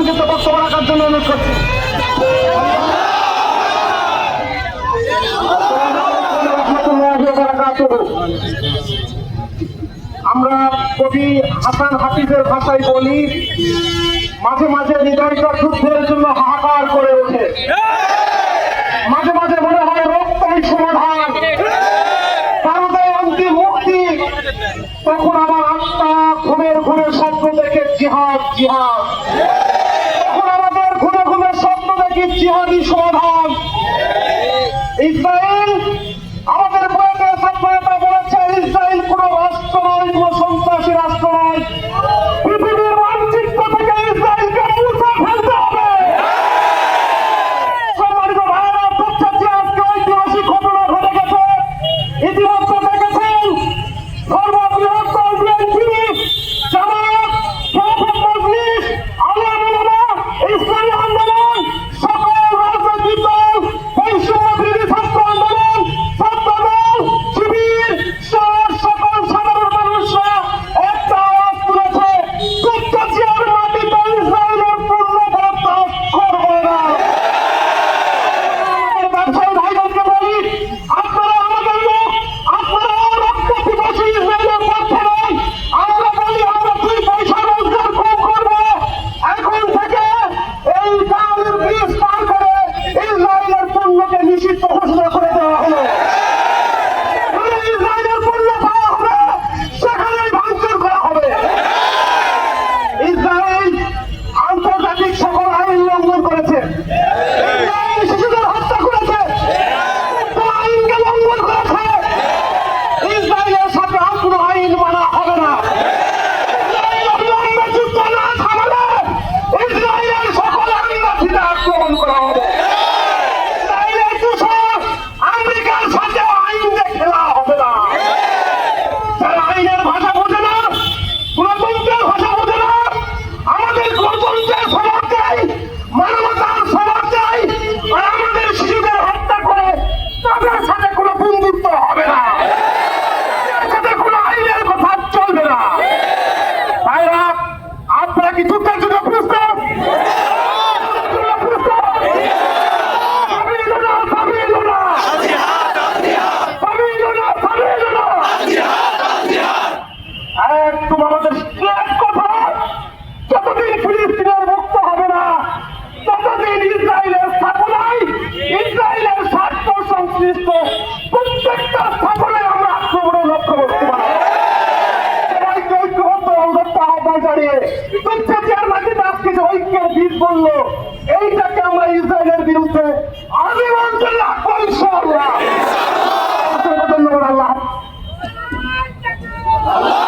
সংযুক্ত বক্তব্য রাখার জন্য অনুরোধ করছি। আমরা কবি হাসান হাফিজের ভাষায় বলি, মাঝে মাঝে নির্ধারিত যুদ্ধের জন্য হাহাকার করে ওঠে। মাঝে মাঝে মনে হয় রক্তই সমাধান। ভারতের অন্তিম মুক্তি। তখন আমার আত্মা ঘুমের ঘুমের শব্দ দেখে জিহাদ জিহাদ। নাকি জিহাদি সমাধান। ইসরায়েল আমাদের বলেছে ইসরায়েল কোন রাষ্ট্র নয় কোন সন্ত্রাসী রাষ্ট্র নয়। কি যুদ্ধের জন্য প্রস্তুত তোমাদের কথা, যতদিন ফিলিস্তিনের হবে না, ততদিন ইসরায়েলের স্থাপনায়, ইসরায়েলের সংশ্লিষ্ট ঐক্যের বীজ বলল এইটাকে আমরা ইসরায়েলের বিরুদ্ধে